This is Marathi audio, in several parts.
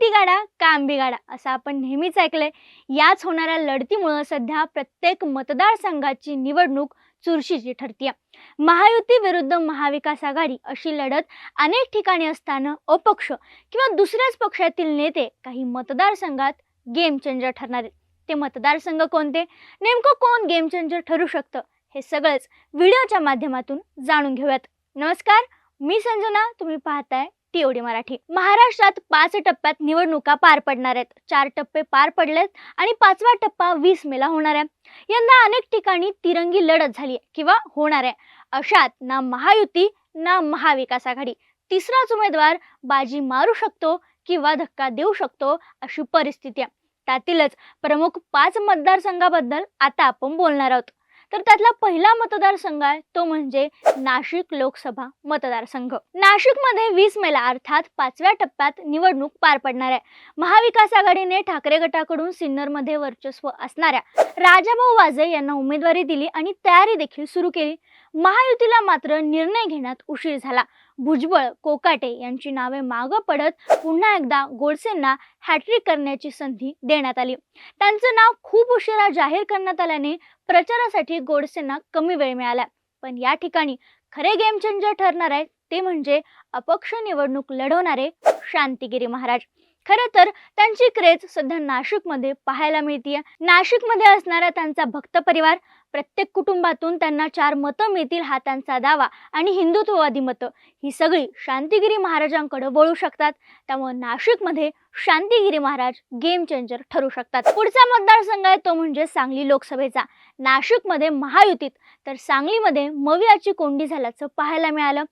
ती गाडा काम बिगाडा असं आपण नेहमीच ऐकलंय. याच होणाऱ्या लढतीमुळं सध्या प्रत्येक मतदारसंघाची निवडणूक चुरशीची ठरतीय. महायुती विरुद्ध महाविकास आघाडी अशी लढत अनेक ठिकाणी असताना अपक्ष किंवा दुसऱ्याच पक्षातील नेते काही मतदारसंघात गेम चेंजर ठरणार आहेत. ते मतदारसंघ कोणते? नेमकं कोण गेम चेंजर ठरू शकतं? हे सगळंच व्हिडिओच्या माध्यमातून जाणून घेऊयात. नमस्कार मी संजना. तुम्ही पाहताय एवढी मराठी. महाराष्ट्रात पाच टप्प्यात निवडणुका पार पडणार आहेत. चार टप्पे पार पडलेत आणि पाचवा टप्पा वीस मेला होणार आहे. यंदा अनेक ठिकाणी तिरंगी लढत झाली आहे किंवा होणार आहे. अशात ना महायुती ना महाविकास आघाडी. तिसराच उमेदवार बाजी मारू शकतो किंवा धक्का देऊ शकतो अशी परिस्थिती आहे. त्यातीलच प्रमुख पाच मतदारसंघाबद्दल आता आपण बोलणार आहोत. तर त्यातला पहिला मतदारसंघ आहे तो म्हणजे नाशिक लोकसभा मतदारसंघ. नाशिकमध्ये वीस मेला अर्थात पाचव्या टप्प्यात निवडणूक पार पडणार आहे. महाविकास आघाडीने ठाकरे गटाकडून सिन्नरमध्ये वर्चस्व असणाऱ्या राजाभाऊ वाजे यांना उमेदवारी दिली आणि तयारी देखील सुरू केली. महायुतीला मात्र निर्णय घेण्यात उशीर झाला. भुजबळ कोकाटे यांची नावे मागं पडत पुन्हा एकदा गोडसेंना हॅट्रिक करण्याची संधी देण्यात आली. त्यांचं नाव खूप उशिरा जाहीर करण्यात आल्याने प्रचारासाठी गोडसेंना कमी वेळ मिळाला. पण या ठिकाणी खरे गेम चेंजर ठरणार आहे ते म्हणजे अपक्ष निवडणूक लढवणारे शांतिगिरी महाराज. खरं तर त्यांची क्रेज सध्या नाशिकमध्ये पाहायला मिळतीये. नाशिकमध्ये असणारा त्यांचा भक्त परिवार प्रत्येक कुटुंबातून त्यांना चार मतं मिळतील हा त्यांचा दावा. आणि हिंदुत्ववादी मतं ही सगळी शांतिगिरी महाराजांकडे वळू शकतात. त्यामुळे नाशिकमध्ये शांतिगिरी महाराज गेम चेंजर ठरू शकतात. पुढचा मतदारसंघ आहे तो म्हणजे सांगली लोकसभेचा. नाशिकमध्ये महायुतीत तर सांगलीमध्ये मवियाची कोंडी झाल्याचं पाहायला मिळालं.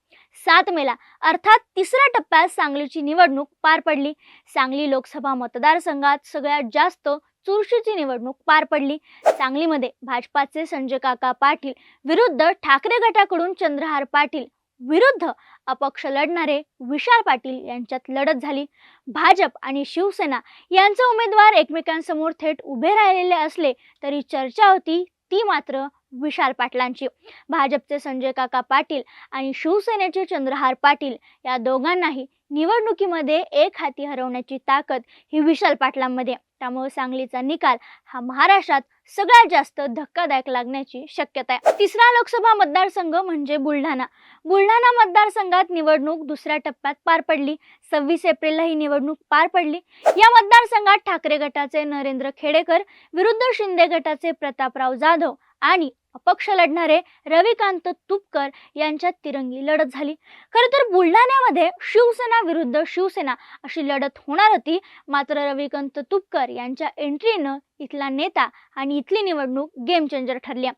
सात मेला. अर्थात तिसऱ्या टप्प्यात सांगलीची निवडणूक पार पडली. सांगली लोकसभा मतदारसंघात सगळ्यात जास्त चुरशीची निवडणूक पार पडली. सांगलीमध्ये भाजपाचे संजय काका पाटील विरुद्ध ठाकरे गटाकडून चंद्रहार पाटील विरुद्ध अपक्ष लढणारे विशाल पाटील यांच्यात लढत झाली. भाजप आणि शिवसेना यांचे उमेदवार एकमेकांसमोर थेट उभे राहिलेले असले तरी चर्चा होती ती मात्र विशाल पाटलांची. भाजपचे संजय काका पाटील आणि शिवसेनेचे चंद्रहार पाटील या दोघांनाही निवडणुकीमध्ये एक हाती हरवण्याची ताकद ही विशाल पाटलांमध्ये. त्यामुळे सांगलीचा निकाल हा महाराष्ट्रात सगळ्यात जास्त धक्कादायक लागण्याची शक्यता आहे. तिसरा लोकसभा मतदारसंघ म्हणजे बुलढाणा. बुलढाणा मतदारसंघात निवडणूक दुसऱ्या टप्प्यात पार पडली. सव्वीस एप्रिलला ही निवडणूक पार पडली. या मतदारसंघात ठाकरे गटाचे नरेंद्र खेडेकर विरुद्ध शिंदे गटाचे प्रतापराव जाधव आणि अपक्ष लढणारे रविकांत तुपकर यांच्यात तिरंगी लढत झाली. खरं तर बुलढाण्यामध्ये शिवसेना विरुद्ध शिवसेना अशी लढत होणार होती. मात्र रविकांत तुपकर यांच्या एंट्रीनं इथला नेता आणि इथली निवडणूक गेम चेंजर ठरली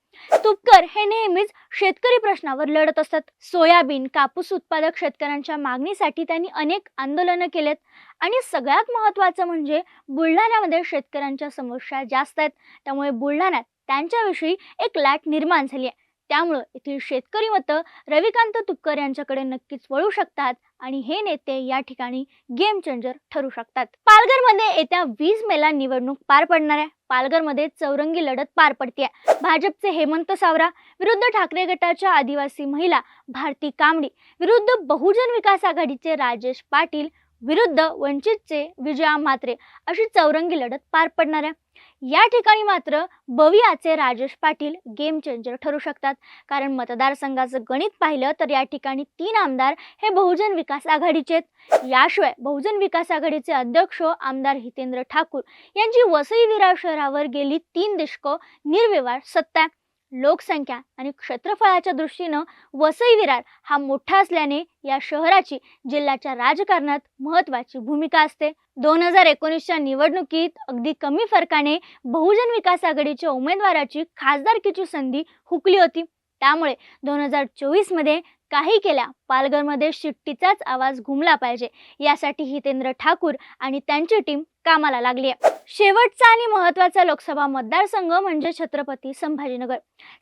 तुपकर हे नेहमीच शेतकरी प्रश्नावर लढत असतात. सोयाबीन कापूस उत्पादक शेतकऱ्यांच्या मागणीसाठी त्यांनी अनेक आंदोलनं केलेत. आणि सगळ्यात महत्त्वाचं म्हणजे बुलढाण्यामध्ये शेतकऱ्यांच्या समस्या जास्त आहेत. त्यामुळे बुलढाण्यात त्यांच्याविषयी एक लाट निर्माण झाली आहे. त्यामुळं येथील शेतकरी मतं रविकांत तुपकर यांच्याकडे नक्कीच वळू शकतात आणि हे नेते या ठिकाणी गेम चेंजर ठरू शकतात. पालघरमध्ये येत्या वीस मेला निवडणूक पार पडणार आहे. पालघरमध्ये चौरंगी लढत पार पडते भाजपचे हेमंत सावरा विरुद्ध ठाकरे गटाच्या आदिवासी महिला भारती कांबडी विरुद्ध बहुजन विकास आघाडीचे राजेश पाटील विरुद्ध वंचितचे विजया म्हात्रे अशी चौरंगी लढत पार पडणार आहे. या ठिकाणी मात्र बवियाचे राजेश पाटील गेम चेंजर ठरू शकतात. कारण मतदारसंघाचं गणित पाहिलं तर या ठिकाणी तीन आमदार हे बहुजन विकास आघाडीचे आहेत याशिवाय बहुजन विकास आघाडीचे अध्यक्ष आमदार हितेंद्र ठाकूर यांची वसई विरार शहरावर गेली तीन दशकं निर्विवाद सत्ता. लोकसंख्या आणि क्षेत्रफळाच्या दृष्टीनं वसई विरार हा मोठा असल्याने या शहराची जिल्ह्याच्या राजकारणात महत्त्वाची भूमिका असते. दोन हजार एकोणीसच्या निवडणुकीत अगदी कमी फरकाने बहुजन विकास आघाडीच्या उमेदवाराची खासदारकीची संधी हुकली होती. त्यामुळे दोन हजार चोवीसमध्ये काही केल्या पालघरमध्ये शिट्टीचाच आवाज घुमला पाहिजे. यासाठी हितेंद्र ठाकूर आणि त्यांची टीम कामाला लागली आहे शेवटचा आणि महत्त्वाचा लोकसभा मतदारसंघ म्हणजे छत्रपती संभाजीनगर.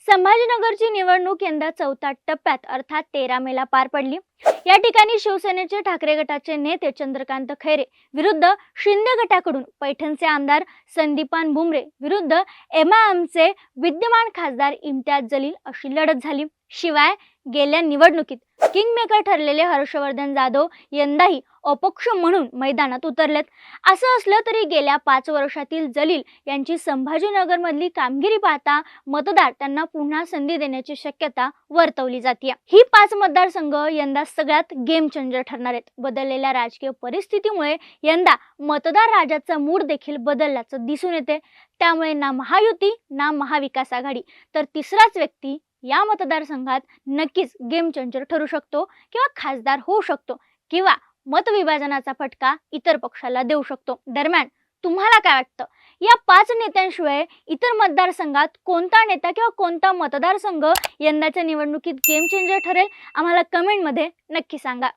संभाजीनगरची निवडणूक यंदा चौथ्या टप्प्यात अर्थात तेरा मेला पार पडली. या ठिकाणी शिवसेनेचे ठाकरे गटाचे नेते चंद्रकांत खैरे विरुद्ध शिंदे गटाकडून पैठणचे आमदार संदीपान भुमरे विरुद्ध एमआयएमचे विद्यमान खासदार इम्तियाज जलील अशी लढत झाली. शिवाय गेल्या निवडणुकीत किंगमेकर ठरलेले हर्षवर्धन जाधव यंदाही अपक्ष म्हणून मैदानात उतरलेत. असं असलं तरी गेल्या पाच वर्षातील जलील यांची संभाजीनगरमधली कामगिरी पाहता मतदार त्यांना पुन्हा संधी देण्याची शक्यता वर्तवली जाते ही पाच मतदारसंघ यंदा सगळ्यात गेम चेंजर ठरणार आहेत. बदललेल्या राजकीय परिस्थितीमुळे यंदा मतदार राजाचा मूड देखील बदलल्याचं दिसून येते. त्यामुळे ना महायुती ना महाविकास आघाडी. तर तिसराच व्यक्ती या मतदारसंघात नक्कीच गेम चेंजर ठरू शकतो किंवा खासदार होऊ शकतो किंवा मतविभाजनाचा फटका इतर पक्षाला देऊ शकतो. दरम्यान तुम्हाला काय वाटतं? या पाच नेत्यांशिवाय इतर मतदारसंघात कोणता नेता किंवा कोणता मतदारसंघ यंदाच्या निवडणुकीत गेम चेंजर ठरेल? आम्हाला कमेंटमध्ये नक्की सांगा.